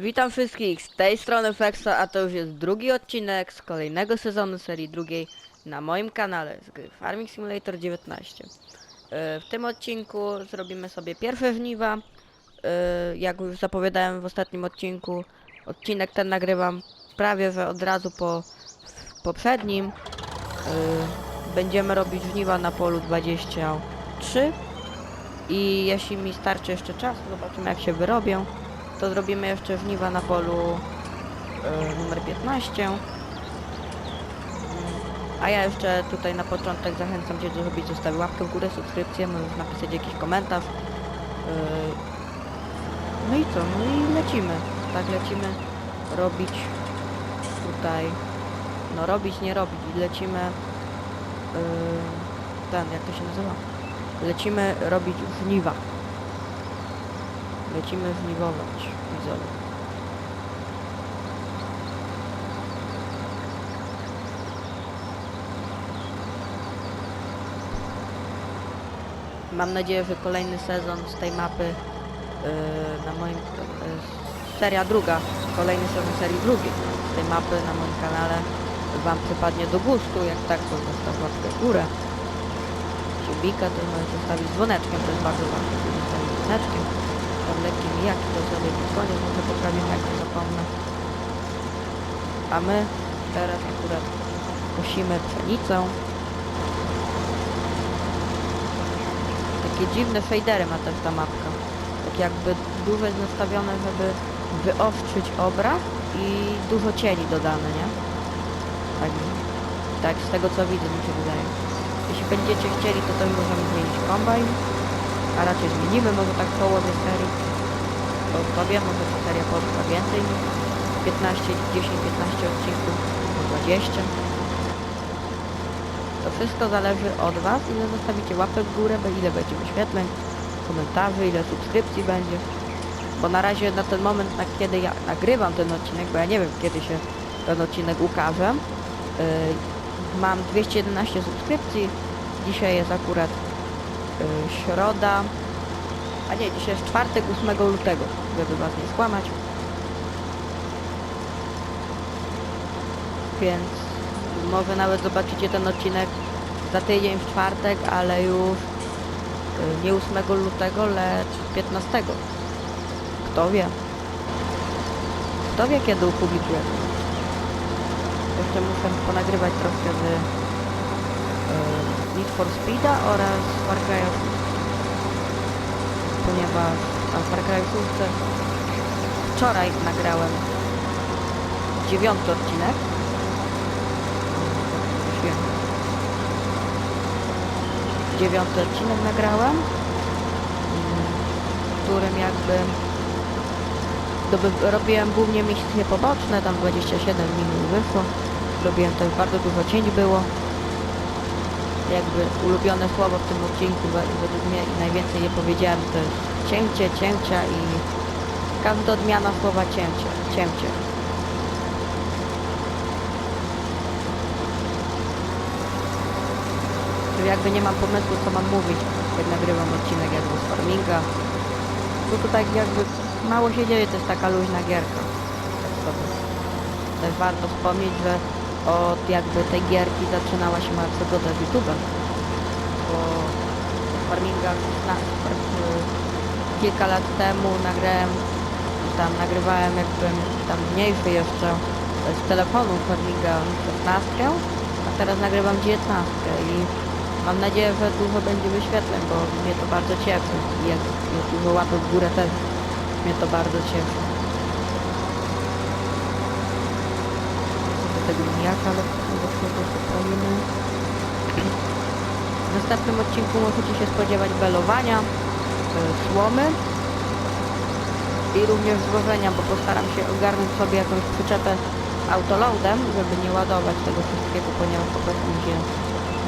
Witam wszystkich z tej strony Flexa, a to już jest drugi odcinek z kolejnego sezonu serii drugiej na moim kanale z gry Farming Simulator 19. Yy, W tym odcinku zrobimy sobie pierwsze żniwa. Yy, Jak już zapowiadałem w ostatnim odcinku, odcinek ten nagrywam prawie że od razu po poprzednim. Yy, Będziemy robić żniwa na polu 23 i jeśli mi starczy jeszcze czasu, zobaczymy jak się wyrobią to zrobimy jeszcze żniwa na polu e, numer 15. Mm, A ja jeszcze tutaj na początek zachęcam Cię, żebyś zostawił łapkę w górę, subskrypcję, możesz napisać jakiś komentarz. E, No i co? No i lecimy. Tak lecimy robić tutaj, no robić, nie robić. Lecimy e, ten, jak to się nazywa? Lecimy robić żniwa. Lecimy żniwować, widzowie. Mam nadzieję, że kolejny sezon z tej mapy yy, na moim... Yy, seria druga, kolejny sezon serii drugiej z tej mapy na moim kanale Wam przypadnie do gustu, jak tak to zostaw łapkę w górę. Subika to możecie zostawić dzwoneczkiem, to jest bardzo ważne, żeby zostawić dzwoneczkiem tam lekkim jaki to sobie koniec, może poprawimy jak nie zapomnę. A my teraz akurat kosimy pszenicę. Takie dziwne shadery ma też ta mapka. Tak jakby dużo jest nastawione, żeby wyostrzyć obraz i dużo cieni dodane, nie? Tak, tak z tego co widzę mi się wydaje. Jeśli będziecie chcieli, to to możemy zmienić kombajn a raczej zmienimy może tak w połowie serii. Wie, może ta seria potrwa więcej niż 15, 10, 15 odcinków, może 20. To wszystko zależy od Was, ile zostawicie łapek w górę, ile będzie wyświetleń, komentarzy, ile subskrypcji będzie. Bo na razie na ten moment, na kiedy ja nagrywam ten odcinek, bo ja nie wiem kiedy się ten odcinek ukaże, yy, mam 211 subskrypcji. Dzisiaj jest akurat środa, a nie, dzisiaj jest czwartek 8 lutego, żeby was nie skłamać. Więc może nawet zobaczycie ten odcinek za tydzień w czwartek, ale już y, nie 8 lutego, lecz 15. Kto wie? Kto wie kiedy opublikuję? Jeszcze muszę ponagrywać troszkę z y, Need for Speeda oraz Far Cry ponieważ a Far Cry 6 wczoraj nagrałem dziewiąty odcinek. Dziewiąty odcinek nagrałem mm, w którym jakby doby- robiłem głównie misje poboczne tam 27 minut wyszło. Robiłem też bardzo dużo cięć było jakby ulubione słowo w tym odcinku we- według mnie i najwięcej je powiedziałem to jest cięcie, cięcia i każda odmiana słowa cięcie, cięcie. Czyli jakby nie mam pomysłu co mam mówić, jak nagrywam odcinek jakby z farminga. Tu tak jakby mało się dzieje, to jest taka luźna gierka. Tak sobie. Też warto wspomnieć, że od jakby tej gierki zaczynała się moja przygoda z YouTube'em. Bo farminga 16, far- y, kilka lat temu nagrałem, tam nagrywałem jakbym tam mniejszy jeszcze z telefonu farminga 16, a teraz nagrywam 19 i mam nadzieję, że dużo będzie wyświetleń, bo mnie to bardzo cieszy i jak jest dużo łapek w górę też mnie to bardzo cieszy. Tego ale do tego poprawimy. W następnym odcinku możecie się spodziewać belowania, e, słomy i również złożenia, bo postaram się ogarnąć sobie jakąś przyczepę autoloadem, żeby nie ładować tego wszystkiego, ponieważ po prostu się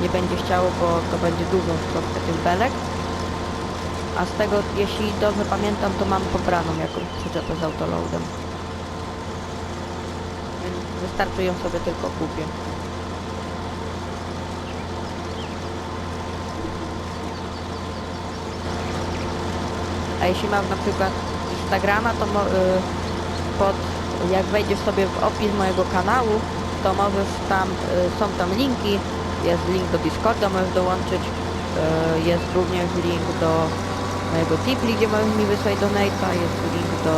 nie będzie chciało, bo to będzie dużo troszkę tych belek. A z tego, jeśli dobrze pamiętam, to mam pobraną jakąś przyczepę z autoloadem. Wystarczy ją sobie tylko kupię. A jeśli masz na przykład Instagrama, to y, pod, jak wejdziesz sobie w opis mojego kanału, to możesz tam, y, są tam linki, jest link do Discorda, możesz dołączyć, y, jest również link do mojego Tipli, gdzie możesz mi wysłać donate'a, jest link do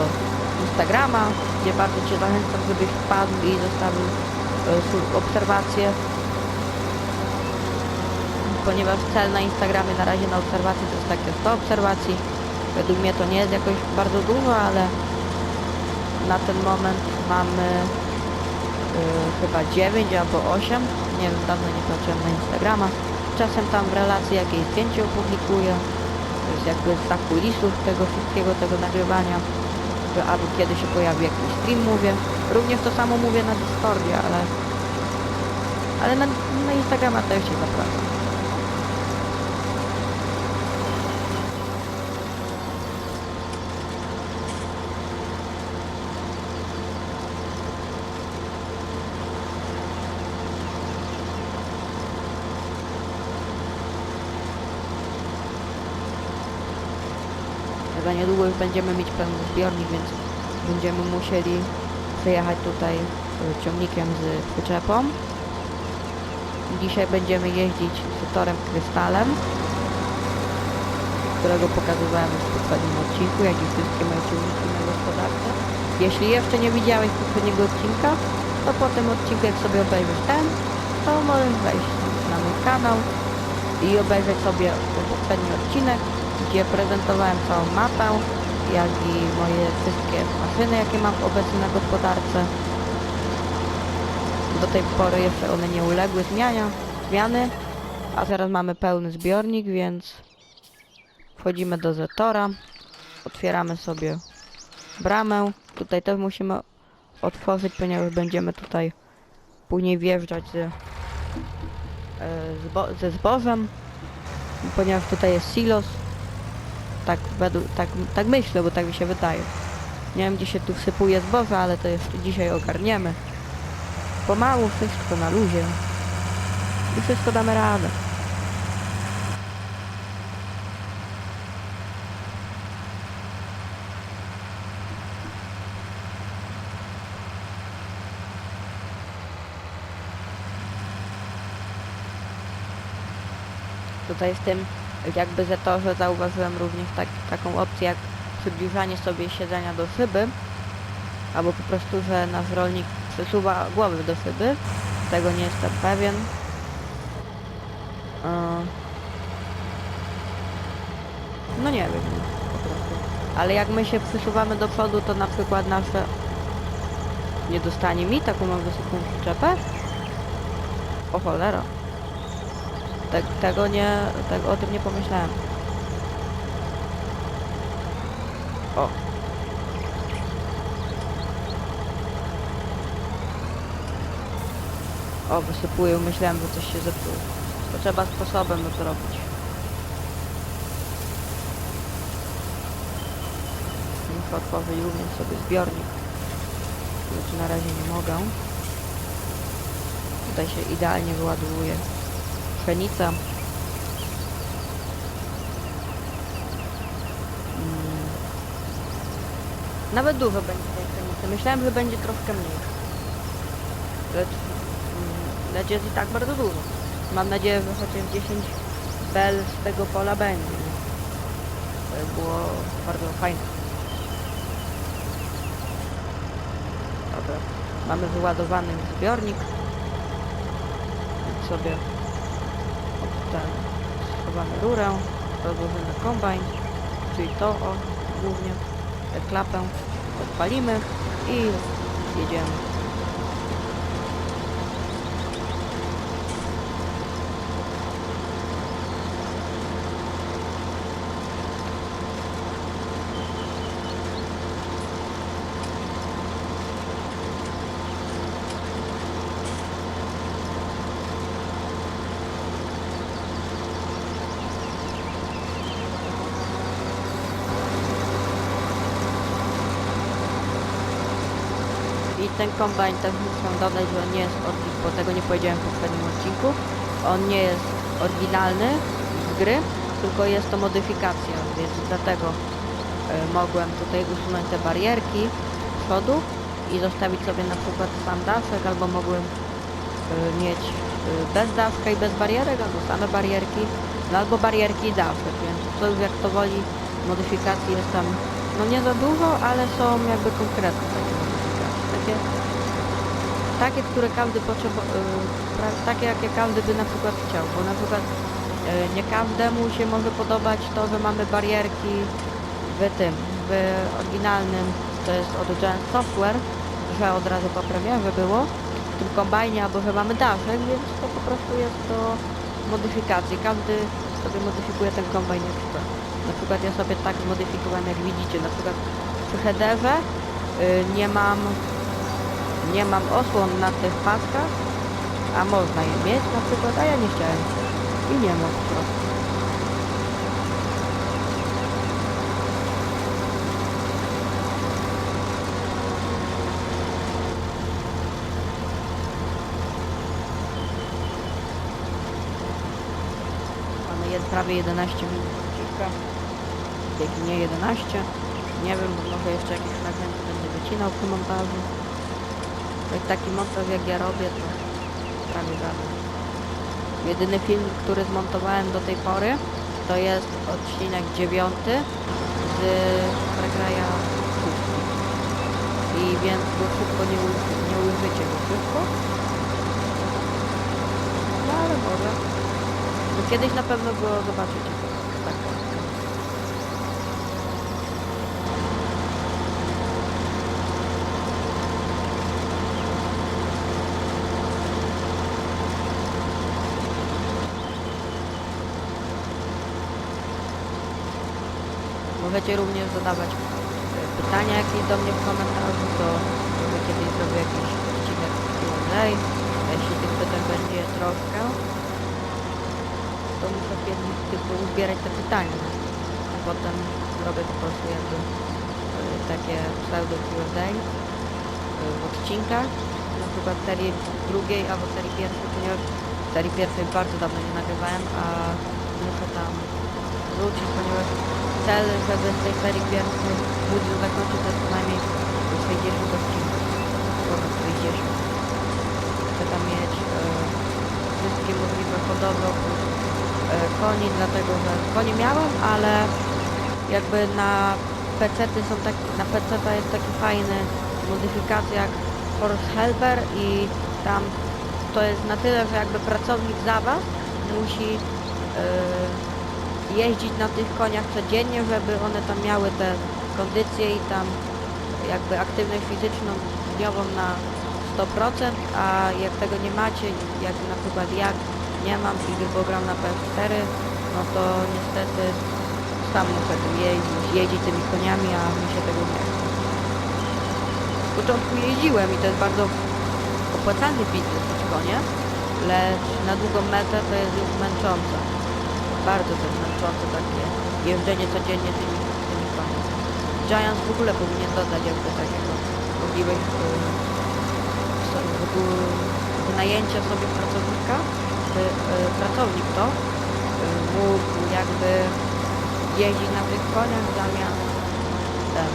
Instagrama, gdzie bardzo Cię zachęcam, żebyś wpadł i zostawił su- obserwacje. Ponieważ cel na Instagramie na razie na obserwacji to jest takie 100 obserwacji. Według mnie to nie jest jakoś bardzo dużo, ale na ten moment mamy y, chyba 9 albo 8. Nie wiem, dawno nie patrzyłem na Instagrama. Czasem tam w relacji jakieś zdjęcie opublikuję. To jest jakby z zakulisów tego wszystkiego, tego nagrywania. Albo kiedy się pojawi jakiś stream mówię. Również to samo mówię na Discordzie, ale ale na, na Instagrama też się zapraszam. Chyba niedługo już będziemy mieć pełny zbiornik, więc będziemy musieli przejechać tutaj y, ciągnikiem z przyczepą. Dzisiaj będziemy jeździć z torem krystalem, którego pokazywałem w poprzednim odcinku, jak i wszystkie moje ciągniki na gospodarce. Jeśli jeszcze nie widziałeś poprzedniego odcinka, to po tym odcinku jak sobie obejrzysz ten, to możesz wejść na mój kanał i obejrzeć sobie poprzedni odcinek, gdzie prezentowałem całą mapę, jak i moje wszystkie maszyny, jakie mam obecnie na gospodarce. Do tej pory jeszcze one nie uległy zmianie, zmiany, a teraz mamy pełny zbiornik, więc wchodzimy do Zetora, otwieramy sobie bramę. Tutaj też musimy otworzyć, ponieważ będziemy tutaj później wjeżdżać z, e, zbo ze zbożem, ponieważ tutaj jest silos. Tak, według, tak, tak myślę, bo tak mi się wydaje. Nie wiem, gdzie się tu wsypuje zboże, ale to jeszcze dzisiaj ogarniemy. Pomału wszystko na luzie. I wszystko damy radę. Tutaj w tym jakby zetorze zauważyłem również tak, taką opcję jak przybliżanie sobie siedzenia do szyby albo po prostu, że nasz rolnik przesuwa głowę do szyby. Tego nie jestem pewien. Yy. No nie wiem po prostu. Ale jak my się przesuwamy do przodu, to na przykład nasze nie dostanie mi taką mam wysoką przyczepę. O cholera. Te, tego nie, tego, o tym nie pomyślałem. O. O, wysypuję, myślałem, że coś się zepsuło. To trzeba sposobem to zrobić. Muszę otworzyć również sobie zbiornik. Znaczy na razie nie mogę. Tutaj się idealnie wyładowuje pszenica. Mm. Nawet dużo będzie tej pszenicy. Myślałem, że będzie troszkę mniej. Lecz, mm, lecz jest i tak bardzo dużo. Mam nadzieję, że chociaż 10 bel z tego pola będzie. To by było bardzo fajne. Dobra. Mamy wyładowany zbiornik. Sobie ten schowamy rurę, rozłożymy kombajn, czyli to o, głównie, tę klapę odpalimy i jedziemy. Ten kombajn też muszę dodać, że on nie jest oryginalny, bo tego nie powiedziałem w poprzednim odcinku. On nie jest oryginalny z gry, tylko jest to modyfikacja, więc dlatego e, mogłem tutaj usunąć te barierki, przodu i zostawić sobie na przykład sam daszek, albo mogłem y, mieć y, bez daszka i bez barierek, albo same barierki, no albo barierki i daszek, więc to już jak to woli modyfikacji jest tam no nie za dużo, ale są jakby konkretne takie takie które każdy potrzebował, takie jakie każdy by na przykład chciał, bo na przykład y, nie każdemu się może podobać to, że mamy barierki w tym, w oryginalnym, to jest od Giant Software, że od razu po premierze było, w tym kombajnie, albo że mamy daszek, więc to po prostu jest do modyfikacji. Każdy sobie modyfikuje ten kombajn jak chce. Na przykład ja sobie tak zmodyfikowałem, jak widzicie, na przykład przy headerze y, nie mam nie mam osłon na tych paskach, a można je mieć na przykład, a ja nie chciałem. I nie mam po prostu. Jed- prawie 11 minut odcinka. Jak nie 11. Nie wiem, bo może jeszcze jakieś fragmenty będę wycinał przy montażu. Taki montaż jak ja robię, to prawie żaden. Jedyny film, który zmontowałem do tej pory, to jest odcinek 9 z Fragraja I więc go szybko nie, nie ujrzycie go szybko. No ale może. Kiedyś na pewno go zobaczycie. Tak. Możecie również zadawać e, pytania jakieś do mnie w komentarzu, to może kiedyś zrobię jakiś odcinek Q&A. Jeśli tych pytań będzie troszkę, to muszę kiedyś tylko uzbierać te pytania. A potem zrobię po prostu jakby e, takie pseudo Q&A e, w odcinkach, na przykład serii drugiej albo serii pierwszej, ponieważ serii pierwszej bardzo dawno nie nagrywałem, a muszę tam wrócić, ponieważ cel, żeby z tej serii pierwszej móc ją zakończyć, to co najmniej 60 odcinków. Ponad 60. Chcę tam mieć e, wszystkie możliwe hodowle oprócz e, koni, dlatego że konie miałem, ale jakby na PC-ty są taki, na PC jest taki fajny modyfikacja jak Horse Helper i tam to jest na tyle, że jakby pracownik za was musi e, jeździć na tych koniach codziennie, żeby one tam miały te kondycje i tam jakby aktywność fizyczną dniową na 100%, a jak tego nie macie, jak na przykład ja nie mam i tylko na PS4, no to niestety sam muszę tym jeździć, jeździć tymi koniami, a mi się tego nie chce. W początku jeździłem i to jest bardzo opłacalny biznes mieć konie, lecz na długą metę to jest już męczące bardzo też męczące takie jeżdżenie codziennie tymi, tymi koniami. Giants w ogóle powinien dodać jakby takiego możliwość wygu- wynajęcia sobie pracownika, by y, pracownik to mógł jakby jeździć na tych koniach zamiast ten,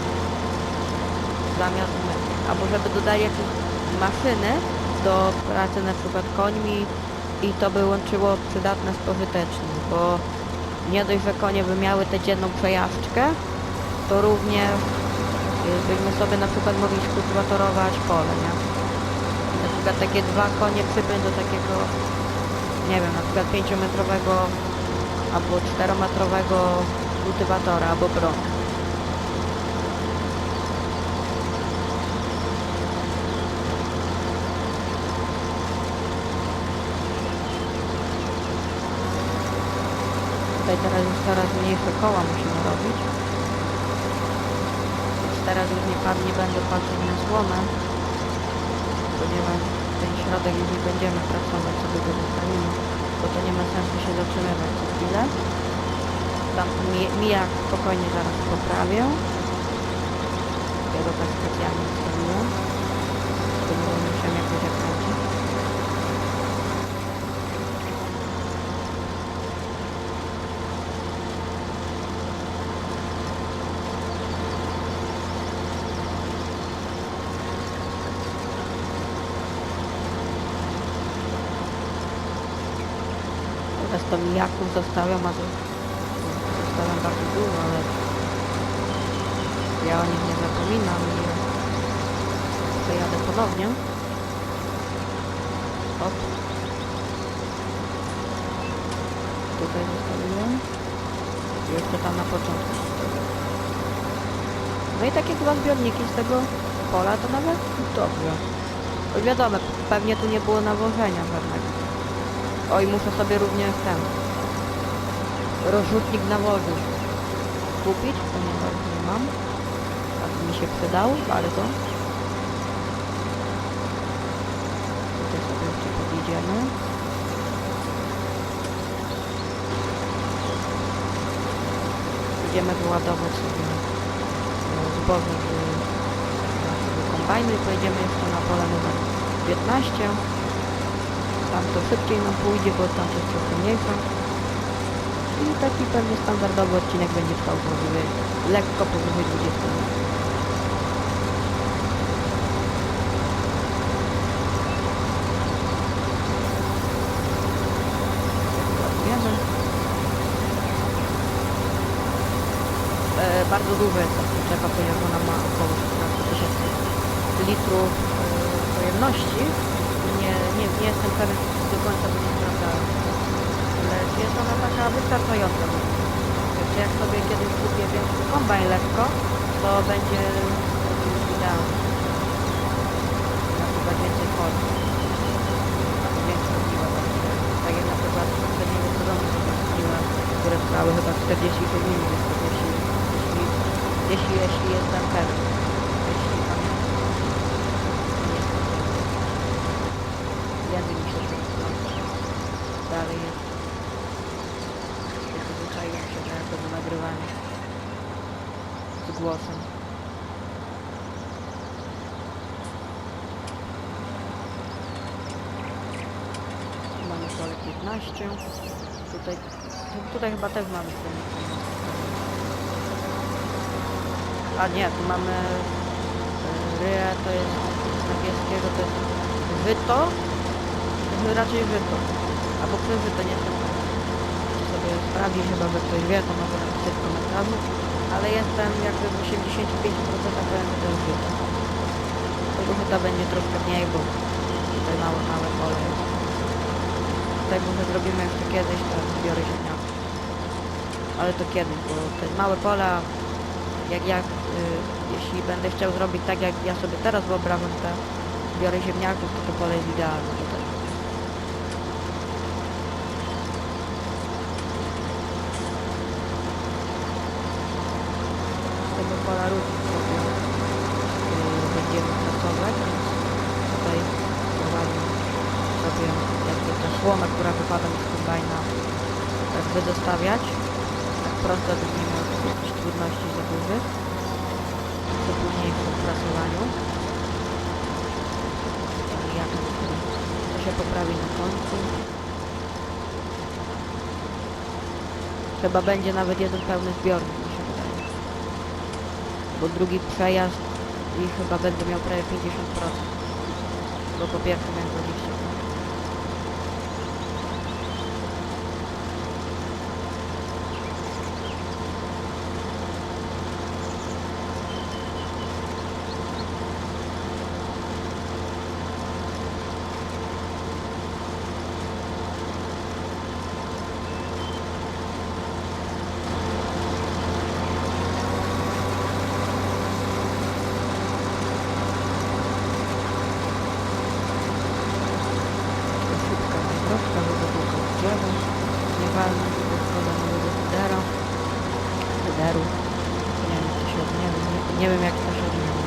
zamiast. Albo żeby dodali jakieś maszyny do pracy na przykład końmi i to by łączyło przydatne z pożytecznym, bo nie dość, że konie by miały tę dzienną przejażdżkę, to również byśmy sobie na przykład mogli skultywatorować pole, nie? Na przykład takie dwa konie przypiąć do takiego, nie wiem, na przykład 5-metrowego albo 4-metrowego kultywatora albo bron. Tutaj teraz już coraz mniejsze koła musimy robić. Więc teraz już nie, nie będę patrzeć na słomę, ponieważ ten środek już nie będziemy pracować, sobie go zostawimy, bo to nie ma sensu się zatrzymywać co chwilę. Tam mi- mijak spokojnie zaraz poprawię. Ja go tak specjalnie ustawiłem, żeby było musiałem jakoś zakręcić. To mijaków zostawiam, a to zostawiam bardzo dużo, ale ja o nich nie zapominam i pojadę ponownie. Op. Tutaj zostawiłem. Jeszcze tam na początku. No i takie dwa zbiorniki z tego pola to nawet dobrze. Oj, wiadomo, pewnie tu nie było nawożenia żadnego. Oj, muszę sobie również ten rozrzutnik nawozu kupić, ponieważ nie mam. A mi się przydał bardzo. Tutaj sobie jeszcze podjedziemy. Idziemy wyładować sobie zboże z naszego kombajnu i pojedziemy jeszcze na pole numer 15. Tam to szybciej nam pójdzie, bo tam to jest trochę mniejsza. I taki pewnie standardowy odcinek będzie trwał powyżej, lekko powyżej 20 minut. E, bardzo duża jest ta przyczepa, ponieważ ona ma około 14 tysięcy litrów e, pojemności. Nie, jestem pewien do końca, bo nie sprawdzałem. Lecz jest ona taka wystarczająca. Więc jak sobie kiedyś kupię większy kombajn lekko, to będzie idealny. Na przykład więcej form. Większe żniwa będzie. Tak w które trwały chyba 46 minut, więc jeśli, jeśli, jeśli, jestem. Jeśli pamiętam. Nie jestem pewien. Język mi się zmienił. Dalej jest. Przyzwyczaiłem się do jakoby nagrywania z głosem. Tu Mamy pole 15. Tutaj, tutaj chyba też mamy pszenicę. A nie, tu mamy e, ryę, to jest z angielskiego, to jest wyto, no raczej wyto, albo przeżyto, nie. Muszę sobie sprawdzić, chyba, że ktoś wie, to może napisać w komentarzu, ale jestem jakby w 85% pewien, że to jest wyto. Tego chyba będzie troszkę mniej, bo tutaj małe, małe pole jest. Tutaj może zrobimy jeszcze kiedyś te zbiory ziemniaków. Ale to kiedyś, bo te małe pola, jak ja, y, jeśli będę chciał zrobić tak, jak ja sobie teraz wyobrażam te zbiory ziemniaków, to to pole jest idealne tutaj. Z tego pola również sobie y, będziemy pracować, więc tutaj ładnie sobie słoma, która wypada mi z kombajna, wydostawiać. Tak prosto, by nie miał jakichś trudności za dużych. To później w prasowaniu. Ja to się poprawi na końcu. Chyba będzie nawet jeden pełny zbiornik, mi się wydaje. Bo drugi przejazd i chyba będę miał prawie 50%. Bo po pierwszym miałem 20%. Szybka wędrówka, żeby tylko drzewo. Nie walmy, żeby szkoda mojego hydera. Hyderu. Nie wiem, jak to się nie wiem, nie, nie wiem jak to się odmienia.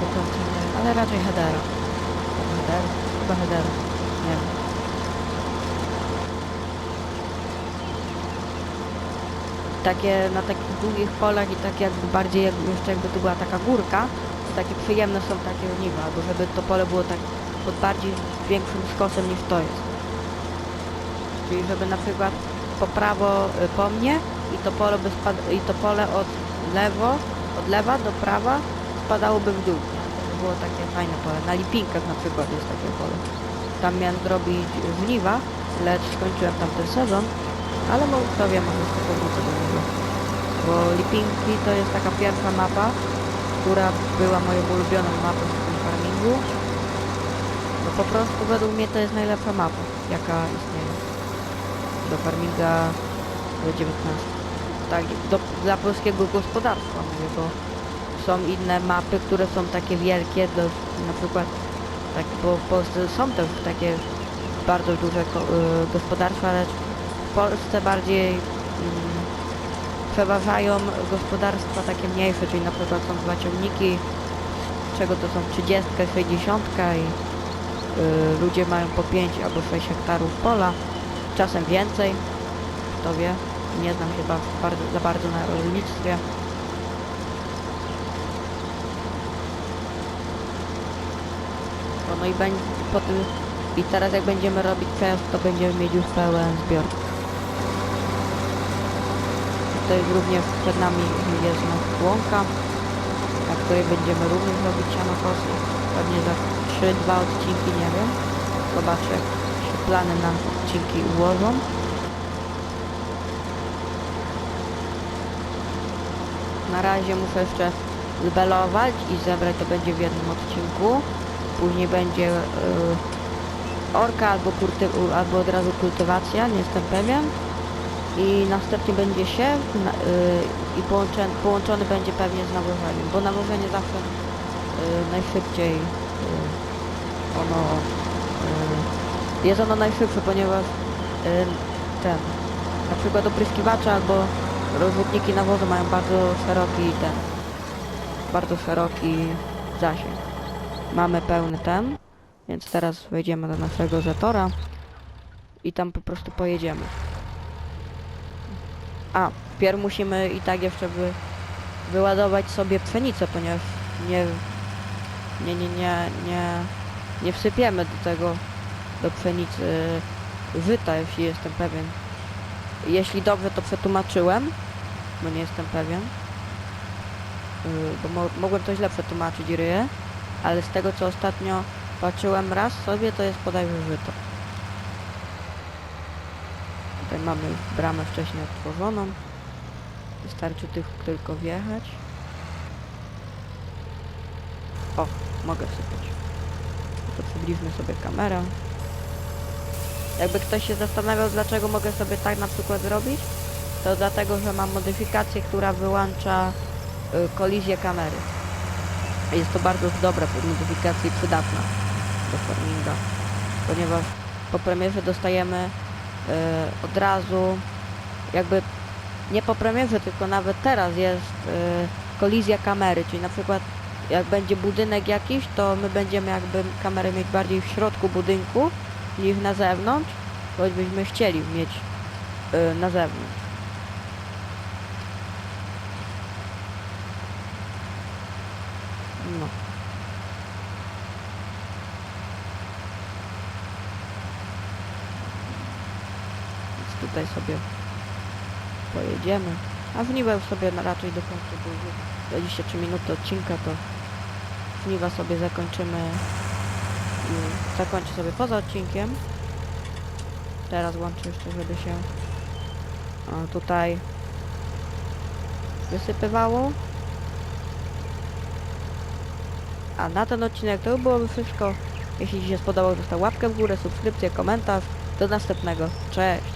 Do końca nie wiem, ale raczej hedera. Chyba hederu? Chyba hederu. Nie wiem. Takie na takich długich polach i tak jakby bardziej jakby jeszcze jakby to była taka górka, takie przyjemne są takie żniwa, albo żeby to pole było tak pod bardziej większym skosem niż to jest. Czyli żeby na przykład po prawo y, po mnie i to pole by spad i to pole od lewo, od lewa do prawa spadałoby w dół. To by było takie fajne pole. Na Lipinkach na przykład jest takie pole. Tam miałem zrobić żniwa lecz skończyłem tamten sezon, ale kto wie, może jeszcze powrócę do niego. Bo Lipinki to jest taka pierwsza mapa, która była moją ulubioną mapą w tym farmingu. No po prostu według mnie to jest najlepsza mapa, jaka istnieje. Do farminga 19. Tak, do, dla polskiego gospodarstwa mówię, bo są inne mapy, które są takie wielkie, do, na przykład tak, bo w Polsce są też takie bardzo duże y, gospodarstwa, lecz w Polsce bardziej mm, przeważają gospodarstwa takie mniejsze, czyli na przykład są dwa ciągniki, z czego to są 30, 60 i y, ludzie mają po 5 albo 6 hektarów pola, czasem więcej, kto wie, nie znam się ba- bardzo, za bardzo na rolnictwie. No, i będzie po tym, i teraz jak będziemy robić przejazd, to będziemy mieć już pełen zbiór. Tutaj również przed nami jest łąka, na której będziemy również robić sianokosy. Pewnie za 3-2 odcinki, nie wiem. Zobaczę, się plany na odcinki ułożą. Na razie muszę jeszcze zbelować i zebrać to będzie w jednym odcinku. Później będzie y, orka albo, kurty, albo od razu kultywacja, nie jestem pewien. I następnie będzie siew na, y, i połączony, połączony będzie pewnie z nawożeniem, bo nawożenie zawsze y, najszybciej y, ono y, jest ono najszybsze, ponieważ y, ten na przykład opryskiwacze albo rozrzutniki nawozu mają bardzo szeroki ten bardzo szeroki zasięg. Mamy pełny ten, więc teraz wejdziemy do naszego zatora i tam po prostu pojedziemy. A, pierw musimy i tak jeszcze wy, wyładować sobie pszenicę, ponieważ nie, nie, nie, nie, nie, nie wsypiemy do tego, do pszenicy żyta, jeśli jestem pewien. Jeśli dobrze to przetłumaczyłem, bo nie jestem pewien, yy, bo mo mogłem to źle przetłumaczyć ryję, ale z tego co ostatnio patrzyłem raz sobie, to jest bodajże żyto. Tutaj mamy bramę wcześniej otworzoną. Wystarczy tych tylko wjechać. O, mogę sypać. To przybliżmy sobie kamerę. Jakby ktoś się zastanawiał, dlaczego mogę sobie tak na przykład zrobić, to dlatego, że mam modyfikację, która wyłącza y, kolizję kamery. Jest to bardzo dobra modyfikacja i przydatna do farminga, ponieważ po premierze dostajemy od razu jakby nie po premierze, tylko nawet teraz jest e, kolizja kamery, czyli na przykład jak będzie budynek jakiś, to my będziemy jakby kamerę mieć bardziej w środku budynku niż na zewnątrz, choćbyśmy chcieli mieć e, na zewnątrz. No. Więc tutaj sobie pojedziemy. A żniwa już sobie raczej do końca, już 23 minuty odcinka, to żniwa sobie zakończymy i zakończę sobie poza odcinkiem. Teraz łączę jeszcze, żeby się tutaj wysypywało. A na ten odcinek to byłoby wszystko. Jeśli Ci się spodobał, zostaw łapkę w górę, subskrypcję, komentarz. Do następnego. Cześć!